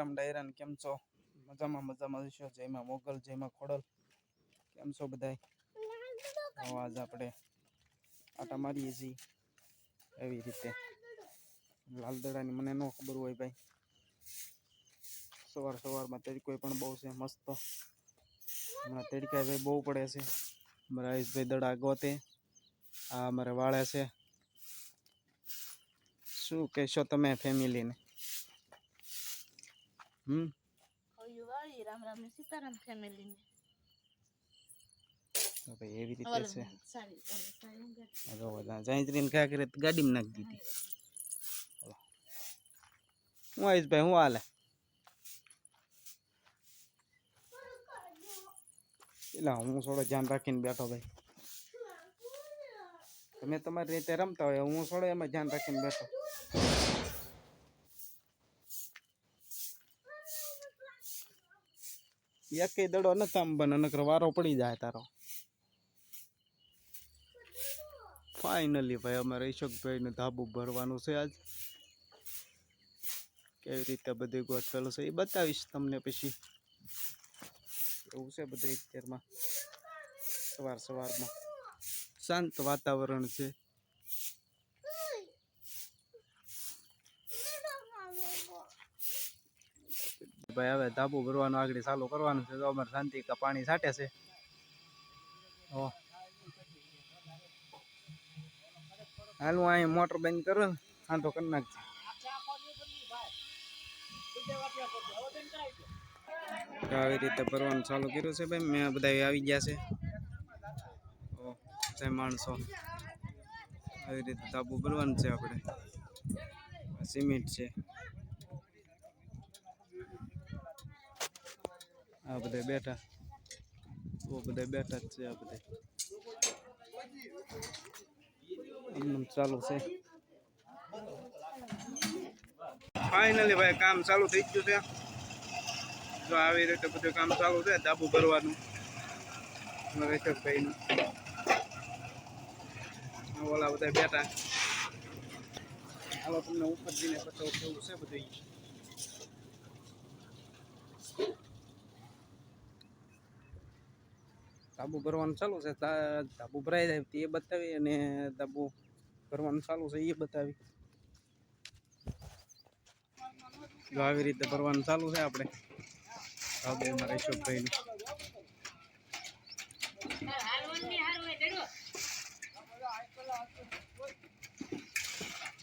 સીતારામ ડાયરાને કેમ છો? મજામાં મજામાં છો? જયમાં મોગલ, જયમાં ખોડલ. કેમ છો બધાય? અવાજ આપણે આટા મારીએ છીએ. એવી રીતે. લાલદડાની મને ન ખબર હોય ભાઈ. સવાર સવારમાં તડકો પણ બહુ છે, મસ્ત. હમણાં તડકા ભાઈ બહુ પડે છે. અમારા આયુષભાઈ દડા ગોતે. આ અમારે વાળે છે. શું કહેશો તમે ફેમિલીને હમ રામ રામ ને સીતારામ ફેમિલી ને તો ભાઈ એવી રીતે છે સારી સારી ઊંઘે. જો બધા જાયત્રીને ક્યાં કરે ગાડીમાં નાખી દીધી હું આવીશ ભાઈ હું હાલે એટલે હું થોડો ધ્યાન રાખીને બેઠો ભાઈ તમે તમારી રીતે રમતા હોય હું થોડો એમાં ધ્યાન રાખીને બેઠો એકેય દડો ન બને નકર વારો પડી જાય તારો. ફાઇનલી ભાઈ, અમારે ઈશોકભાઈનું ધાબુ ભરવાનું છે આજ. કેવી રીતે બધું ગોઠવેલું છે એ બતાવીશ તમને પછી. એવું છે બધું અત્યારમાં. સવાર સવારમાં. શાંત વાતાવરણ છે. ભાઈ, હવે ધાબુ ભરવાનું, આગળ ચાલુ કરવાનું છે. તો અમારે શાંતિ કા પાણી છાંટે છે. ઓ હાલું અહીં મોટર બંધ કરો ને આંધો કરી નાખજે. આવી રીતે ભરવાનું ચાલુ કર્યું છે ભાઈ. મેં બધા આવી ગયા છે. ઓ જય માણસો. આવી રીતે ધાબુ ભરવાનું છે આપણે. સિમેન્ટ છે. આ બધા બેઠા. ઓ બધા બેઠા જ છે આ બધા. એમનેમ ચાલુ છે. ફાઇનલી ભાઈ કામ ચાલુ થઈ ગયું છે. જો આવી રીતે બધું કામ ચાલુ છે, ધાબુ ભરવાનું. રેશકભાઈનું ઓલા બધા બેઠા. હાલો, તમને ઉપર જઈને બતાવું કેવું છે બધું ધાબુ ભરવાનું ચાલુ છે ધાબુ ભરાઈ જાય તે બતાવી અને ધાબુ ભરવાનું ચાલુ છે એ બતાવી. જો આવી રીતે ભરવાનું ચાલુ છે આપણે. ધાબુ અમારા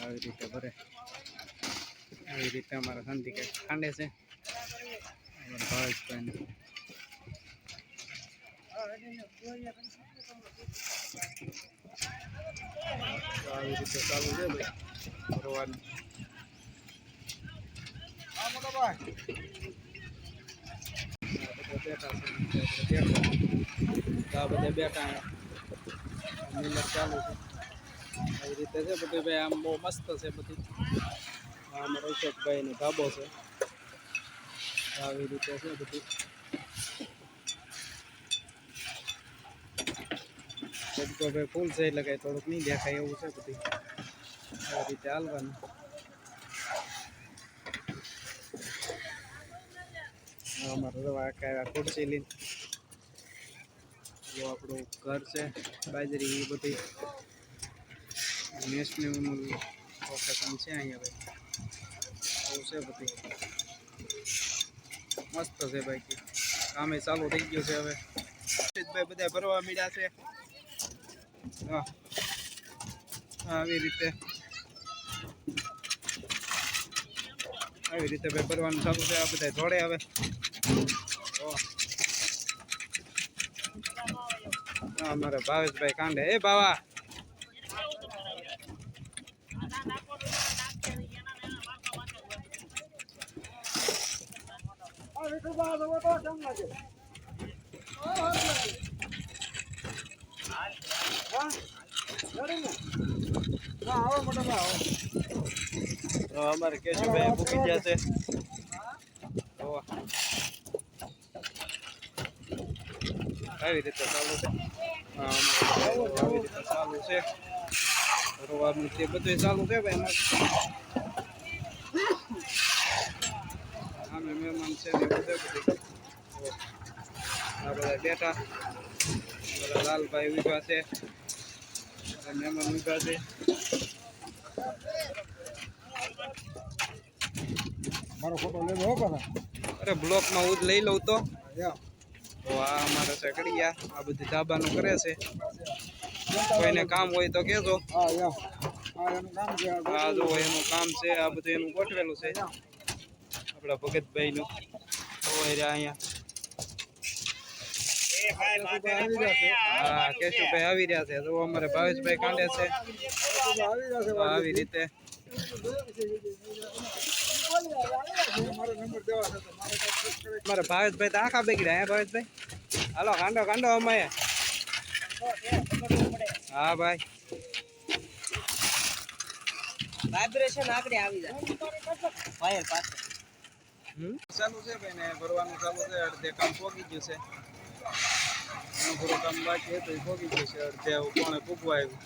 આવી રીતે ભરે. આવી રીતે અમારા શાંતિ કંઈક ખાંડે છે. અમારા આવી રીતે ચાલુ છે ભાઈ ભરવાનું આ બધા બેઠા મિલત ચાલુ છે. આવી રીતે છે બધું ભાઈ આમ બહુ મસ્ત છે બધું આમ અમારો ઈશોકભાઈ ધાબો છે આવી રીતે છે બધું તડકો ભાઈ ફૂલ છે એટલે કઈ થોડુંક નહીં દેખાય એવું છે બધું. આ રીતે હાલવાનું. આ અમારે રવા આખા ખુરશી લઈને જો આપણું ઘર છે, બાજરી એ બધી. નેશનલનું લોકેશન છે અહીંયા ભાઈ. એવું છે બધી. મસ્ત છે ભાઈ. કે કામે ચાલુ થઈ ગયું છે હવે. ભાઈ બધા ભરવા મળ્યા છે. હા આવી રીતે. આવી રીતે ભાઈ ભરવાનું ચાલુ છે, આ બધા જોડે આવે. અમારા ભાવેશભાઈ કાંડે. એ બાવા. તો અમારે કેશુભાઈ મૂકી તો આવી રીતે ચાલુ છે. આવી રીતે ચાલુ છે. ભરવાનું તે બધું ચાલુ છે, ભાઈ આમ મહેમાન છે આ બધા બેઠા. બધા લાલભાઈ ઊભા છે. મહેમાન ઊભા છે મારો ફોટો લેવો હો પાછા અરે બ્લોકમાં હું જ લઈ લઉં તો. તો આ અમારે છે કડિયા આ બધું ધાબાનું કરે છે. કોઈને કામ હોય તો કહેજો. હા જો એનું કામ છે આ બધું એનું ગોઠવેલું છે. આપણા ભગતભાઈનું. હોય રહ્યા અહીંયા. હા કેશુભાઈ આવી રહ્યા છે તો અમારે ભાવેશભાઈ કાંડે છે આવી જશે તો આવી રીતે મારો નંબર દેવા છે તો મારે કાંઈ check કરે અમારે ભાવેશભાઈ તો આખા બગડ્યા હે ભાવેશભાઈ હાલો કાંડો કાંડો અમે હા ભાઈ વાઇબ્રેશન આગળ આવી જાય વાયર પાસે હમ? ચાલુ છે ભાઈ ને ભરવાનું ચાલુ છે અડધે કામ પોગી ગયું છે પૂરું કામ બાકી હતું એ ભોગી જશે અડધે કોણે પૂગવા આવ્યું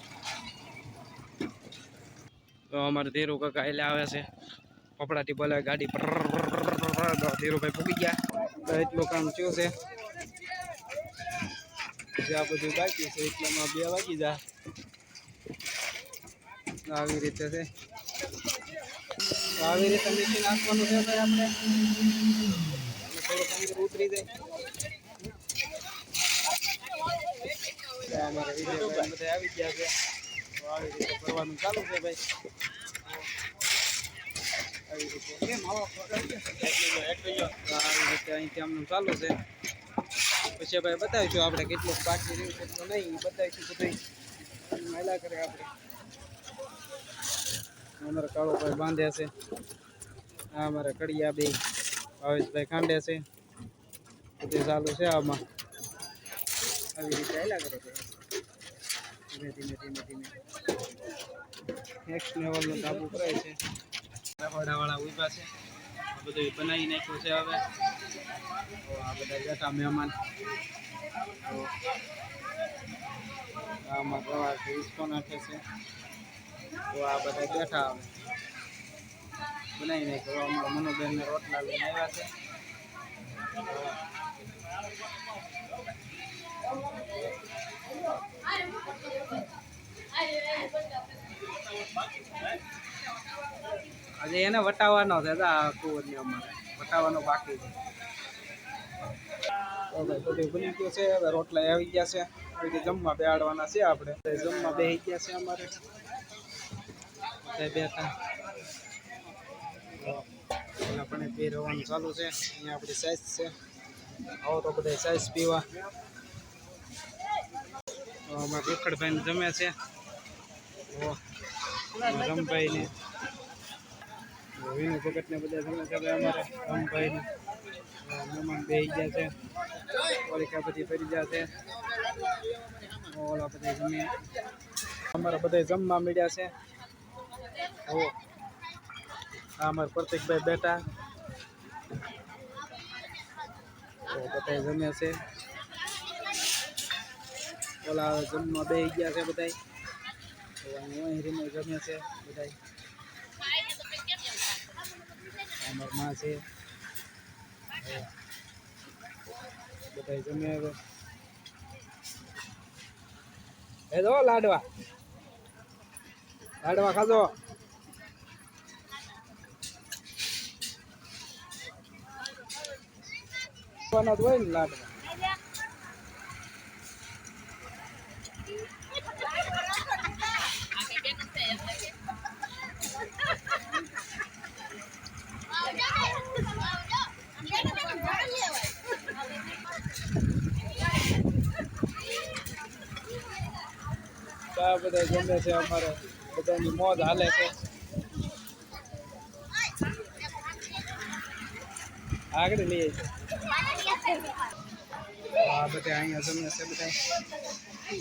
તો અમારે ધીરુ કાકા એટલે આવે છે. કપડાથી બોલાવે, ગાડી ધીરુભાઈ ભૂગી ગયા. એટલું કામ થયું છે. આ બધું બાકી છે, એટલામાં બે વાગી જા. આવી રીતે છે. આવી રીતે મશીન નાખવાનું છે આપણે. ઉતરી જાય. તો અમારા બધા આવી ગયા છે. તો આવી રીતે ફરવાનું ચાલુ છે ભાઈ આવી રીતે અહીંથી આમનું ચાલુ છે પછી ભાઈ બતાવીશું આપણે કેટલું બાકી રહ્યું કેટલું નહીં બતાવીશું બધું મહિલા કરે આપણે અમારા કાળોભાઈ બાંધ્યા છે આ અમારા કડિયા બે ભાવેશભાઈ ખાંડ્યા છે બધું ચાલુ છે આમાં આવી રીતે હાલ્યા કરો ધીમે ધીમે ધીમે ધીમે. નેક્સ્ટ લેવલનું કાબુ કરે છે. રખોડાવાળા ઊભા છે. આ બનાવી નાખ્યું છે હવે. આ બધા બેઠા મહેમાન. આમાં પ્રવાસી છે. તો આ બધા બેઠા બનાવી નાખ્યો. અમારા મનોબેનને રોટલા લઈને આવ્યા છે. આજે એને વટાવવાનો છે આ અમારે. વટાવવાનો બાકી છે. બધું બની ગયું છે, હવે રોટલા આવી ગયા છે. હવે જમવા બેહાડવાના છે આપણે. જમવા બેસી ગયા છે અમારે. બેઠા. આપણે પણ પી ચાલુ છે. અહીંયા આપણી સાઈઝ છે. આવો તો બધા સાઈઝ પીવા. તો અમારા જમે છે. ઓહ, રમભાઈ ને વિનુ ભગત બધા જમે છે અમારે રમભાઈ ને મહેમાન બે ગયા છે. ઓલિકા બધી ફરી ગયા છે. ઓલા બધા જમે. જમવા મળ્યા છે. ઓ આ અમારા પ્રતિકભાઈ બેટા બધા જમ્યા છે. ઓલા જમવા બે ગયા છે બધા તો અહીં રીને જમે છે બધા અમારમાં છે બધા જમે હવે એ દો લાડવા લાડવા ખાધો ખાવાના જ હોય ને લાડવા બધા જમે છે અમારે. બધાની મોજ હાલે છે. આગળ લઈએ. છે આ બધા અહીંયા જમે છે બધા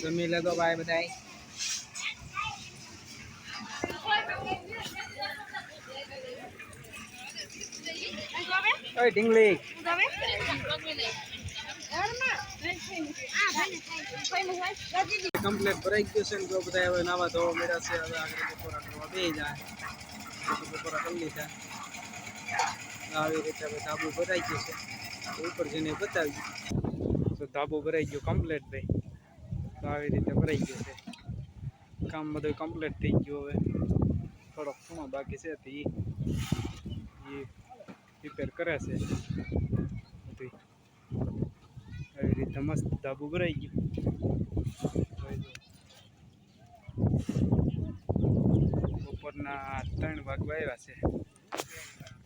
જમી લેતો ભાઈ બધા ઓય ઢીંગલી. કમ્પ્લેટ ભરાઈ ગયું છે ને જો બધા હવે નાવા ધોવા મેળા છે, હવે આગળ બપોરા કરવા બે જાય બપોરા કરી લીધા. આવી રીતે હવે ધાબુ ભરાઈ ગયો છે. ઉપર જઈને બતાવી તો ધાબુ ભરાઈ ગયો કમ્પ્લેટ ભાઈ. તો આવી રીતે ભરાઈ ગયો છે. કામ બધું કમ્પ્લીટ થઈ ગયું હવે. થોડોક ખૂણો બાકી છે તો એ રિપેર કરે છે. રીતે મસ્ત ધાબુ ભરાઈ ગયું બપોરના ત્રણ વાગવા આવ્યા છે.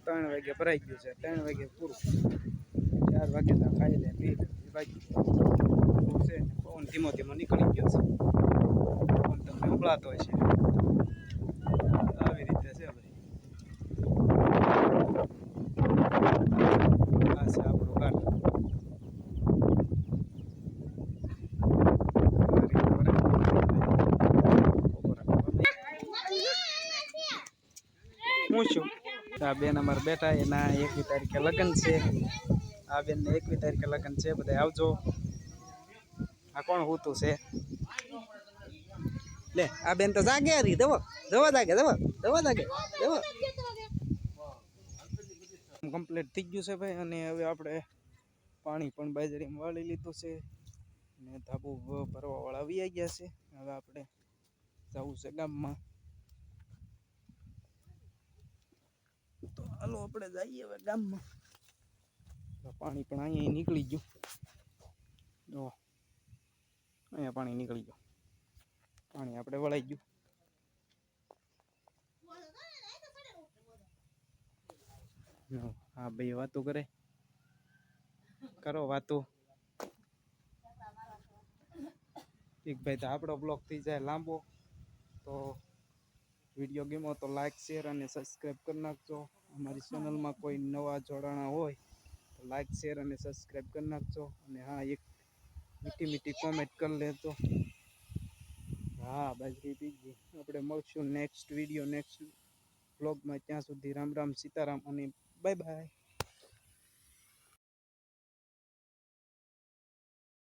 ત્રણ વાગે ભરાઈ ગયું છે. ત્રણ વાગે પૂરું. ચાર વાગે તો ખાઈ લે, પી બાકી. પવન ધીમો ધીમો નીકળી ગયો છે. પવન તમને ઉભળાતો હોય છે આવી રીતે છે ભાઈ આ છે આપણું ઘર આ રીતે ભરાઈ ગયું. હું છું આ બેન અમારે બેઠા એના એકવી તારીખે લગ્ન છે. આ બેન ને એકવી તારીખે લગ્ન છે. બધા આવજો. આ કોણ હોતું છે? લે, આ બેન તો જાગે હરી. દવો દવો જાગે દવો દવો જાગે. દવો કમ્પ્લીટ થઈ ગયું છે ભાઈ. અને હવે આપણે પાણી પણ બાજરીમાં વાળી લીધું છે. ને ધાબુ ભરવા વાળા આવી ગયા છે. હવે આપણે જવું છે ગામમાં. તો હાલો આપણે જઈએ હવે ગામમાં. પાણી પણ અહીંયા નીકળી ગયું. જો, અહીંયા પાણી નીકળી ગયું. પાણી આપણે વળાઈ ગયું. હા ભાઈ વાતો કરે. કરો વાતો. એક ભાઈ તો આપણો બ્લોગ થઈ જાય લાંબો. તો વીડિયો ગમ્યો તો લાઈક, શેર અને સબસ્ક્રાઈબ કરી નાખજો. અમારી ચેનલમાં કોઈ નવા જોડાણા હોય, તો લાઈક શેર અને સબસ્ક્રાઈબ કરી નાખજો. અને હા, એક મીઠી મીઠી કોમેન્ટ કરી લેજો. હા, બાજરી બીજી. આપણે મળશું નેક્સ્ટ વીડિયો નેક્સ્ટ બ્લોગમાં ત્યાં સુધી રામ રામ, સીતારામ અને બાય બાય